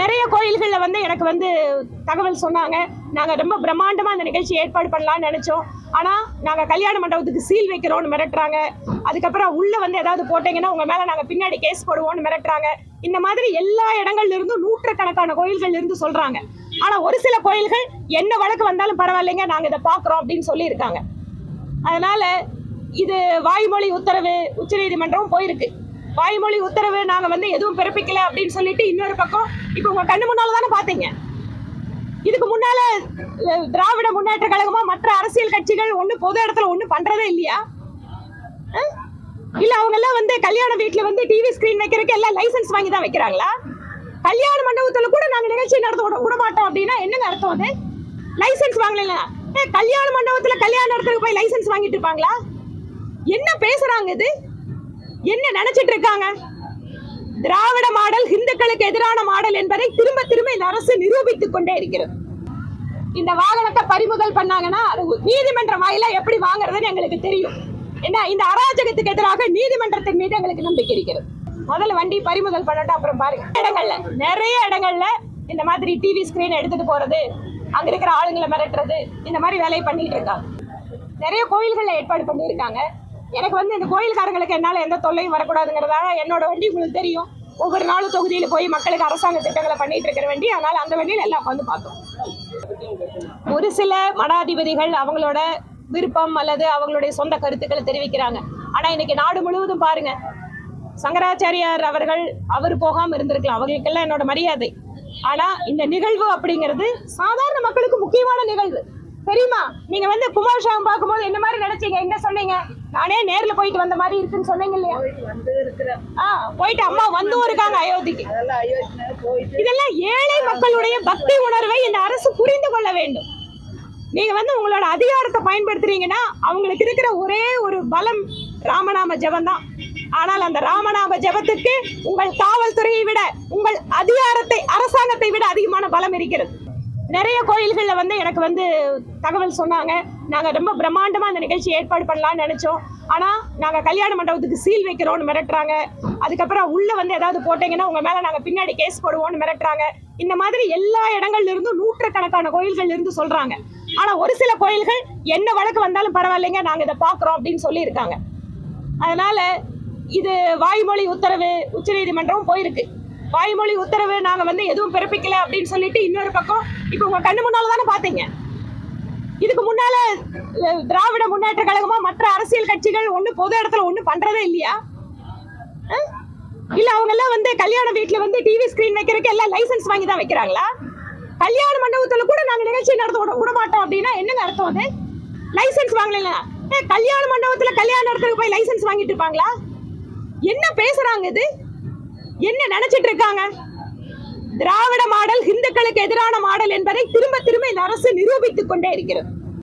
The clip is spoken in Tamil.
நிறைய கோயில்களில் வந்து எனக்கு வந்து தகவல் சொன்னாங்க. நாங்கள் ரொம்ப பிரம்மாண்டமாக அந்த நிகழ்ச்சி ஏற்பாடு பண்ணலாம்னு நினச்சோம். ஆனால் நாங்கள் கல்யாண மண்டபத்துக்கு சீல் வைக்கிறோம்னு மிரட்டுறாங்க. அதுக்கப்புறம் உள்ளே வந்து ஏதாவது போட்டிங்கன்னா உங்கள் மேலே நாங்கள் பின்னாடி கேஸ் போடுவோம்னு மிரட்டுறாங்க. இந்த மாதிரி எல்லா இடங்கள்ல இருந்தும் நூற்றுக்கணக்கான கோயில்கள் இருந்து சொல்கிறாங்க ஆனால் ஒரு சில கோயில்கள் என்ன வழக்கு வந்தாலும் பரவாயில்லைங்க நாங்கள் இதை பார்க்குறோம் அப்படின்னு சொல்லியிருக்காங்க. அதனால் இது வாய்மொழி உத்தரவு உச்சநீதிமன்றம் போயிருக்கு. வாய்மொழி உத்தரவு நாங்க வந்து எதுவும் பிறப்பிக்கல அப்படின்னு சொல்லிட்டு இன்னொரு பக்கம் இப்போ உங்க கண்ணு முன்னால தானே பாத்தீங்க? இதுக்கு முன்னால திராவிட முன்னேற்ற கழகமா மற்ற அரசியல் கட்சிகள் ஒண்ணு பொது இடத்துல ஒண்ணு பண்றதே இல்லையா? இல்ல அவங்க எல்லாம் வந்து கல்யாண வீட்டுல வந்து டிவி ஸ்கிரீன் வைக்கிறதுக்கு எல்லாம் லைசென்ஸ் வாங்கி தான் வைக்கிறாங்களா? கல்யாண மண்டபத்துல கூட நாங்க நிகழ்ச்சி நடத்த விட- விட மாட்டோம் அப்படின்னா என்னங்க அர்த்தம் அது? லைசென்ஸ் வாங்கல கல்யாண மண்டபத்துல கல்யாணம் நடத்துறதுக்கு போய் லைசென்ஸ் வாங்கிட்டு இருப்பாங்களா? என்ன பேசுறாங்க இது? என்ன நினைச்சிட்டு இருக்காங்க? திராவிட மாடல் இந்துக்களுக்கு எதிரான மாடல் என்பதை திரும்ப திரும்ப இந்த அரசு நிரூபித்துக் கொண்டே இருக்கிறது. இந்த வாகனத்தை பறிமுதல் பண்ணாங்கன்னா அது நீதிமன்றம் வாயிலா எப்படி வாங்குறதுன்னு எங்களுக்கு தெரியும். என்ன இந்த அராஜகத்துக்கு எதிராக நீதிமன்றத்தின் மீது எங்களுக்கு நம்பிக்கை இருக்கிறது. முதல்ல வண்டி பறிமுதல் பண்ணட்டும் அப்புறம் பாருங்க. இடங்கள்ல நிறைய இடங்கள்ல இந்த மாதிரி டிவி ஸ்கிரீன் எடுத்துட்டு போறது அங்க இருக்கிற ஆளுங்களை மிரட்டுறது இந்த மாதிரி வேலையை பண்ணிட்டு இருக்காங்க. நிறைய கோயில்கள்ல ஏற்பாடு பண்ணியிருக்காங்க. எனக்கு வந்து இந்த கோயில்காரங்களுக்கு என்னால் எந்த தொல்லையும் வரக்கூடாதுங்கிறதாக என்னோட வண்டி உங்களுக்கு தெரியும். ஒவ்வொரு நாளும் தொகுதியில் போய் மக்களுக்கு அரசாங்க திட்டங்களை பண்ணிட்டு இருக்கிற வண்டி. அதனால் அந்த வண்டியில் எல்லாம் உட்காந்து பார்த்தோம். ஒரு சில மடாதிபதிகள் அவங்களோட விருப்பம் அல்லது அவங்களுடைய சொந்த கருத்துக்களை தெரிவிக்கிறாங்க. ஆனால் இன்னைக்கு நாடு முழுவதும் பாருங்க சங்கராச்சாரியார் அவர்கள் அவர் போகாமல் இருந்திருக்கலாம். அவங்களுக்கெல்லாம் என்னோட மரியாதை. ஆனால் இந்த நிகழ்வு அப்படிங்கிறது சாதாரண மக்களுக்கு முக்கியமான நிகழ்வு. தெரியுமா? நீங்க வந்து குமாரசாமி பார்க்கும்போது என்ன மாதிரி நினைச்சீங்க? என்ன சொன்னீங்க? நானே நேர்ல போயிட்டு வந்த மாதிரி இருக்குன்னு சொன்னீங்க இல்லையா? ஆ போயிட்டு அம்மா வந்தும் இருக்காங்க அயோத்திக்கு. இதெல்லாம் ஏழை மக்களுடைய பக்தி உணர்வை இந்த அரசு புரிந்து கொள்ள வேண்டும். நீங்க வந்து உங்களோட அதிகாரத்தை பயன்படுத்துறீங்கன்னா அவங்களுக்கு இருக்கிற ஒரே ஒரு பலம் ராமநாம ஜெபம் தான் ஆனால் அந்த ராமநாம ஜெபத்துக்கு உங்கள் காவல்துறையை விட உங்கள் அதிகாரத்தை அரசாங்கத்தை விட அதிகமான பலம் இருக்கிறது. நிறைய கோயில்களில் வந்து எனக்கு வந்து தகவல் சொன்னாங்க. நாங்கள் ரொம்ப பிரம்மாண்டமாக அந்த நிகழ்ச்சி ஏற்பாடு பண்ணலாம்னு நினச்சோம். ஆனால் நாங்கள் கல்யாண மண்டபத்துக்கு சீல் வைக்கிறோன்னு மிரட்டுறாங்க. அதுக்கப்புறம் உள்ளே வந்து ஏதாவது போட்டிங்கன்னா உங்கள் மேலே நாங்கள் பின்னாடி கேஸ் போடுவோம்னு மிரட்டுறாங்க. இந்த மாதிரி எல்லா இடங்கள்ல இருந்தும் நூற்றுக்கணக்கான கோயில்கள் இருந்து சொல்கிறாங்க ஆனால் ஒரு சில கோயில்கள் என்ன வழக்கு வந்தாலும் பரவாயில்லைங்க நாங்கள் இதை பார்க்குறோம் அப்படின்னு சொல்லியிருக்காங்க. அதனால் இது வாய்மொழி உத்தரவு உச்சநீதிமன்றம் போயிருக்கு. வாய்மொழி உத்தரவு நாங்க வந்து எதுவும் பிறப்பிக்கல அப்படின்னு சொல்லிட்டு இன்னொரு பக்கம் இப்போ உங்க கண்ணு முன்னால தானே பாத்தீங்க? இதுக்கு முன்னால திராவிட முன்னேற்ற கழகமா மற்ற அரசியல் கட்சிகள் ஒண்ணு பொது இடத்துல ஒண்ணு பண்றதே இல்லையா? இல்ல அவங்க எல்லாம் வந்து கல்யாண வீட்டுல வந்து டிவி ஸ்கிரீன் வைக்கிறதுக்கு எல்லாம் லைசென்ஸ் வாங்கி தான் வைக்கிறாங்களா? கல்யாண மண்டபத்துல கூட நாங்க நிகழ்ச்சி நடத்த விட- விட மாட்டோம் அப்படின்னா என்னங்க அர்த்தம் அது? லைசென்ஸ் வாங்கல கல்யாண மண்டபத்துல கல்யாணம் நடத்துறதுக்கு போய் லைசென்ஸ் வாங்கிட்டு இருப்பாங்களா? என்ன பேசுறாங்க இது? என்ன நினைச்சிட்டு இருக்காங்க திராவிட மாடல் இந்துக்களுக்கு எதிரான மாடல் என்பதை திரும்ப திரும்ப இந்த அரசு நிரூபித்துக் கொண்டே இருக்கிறது.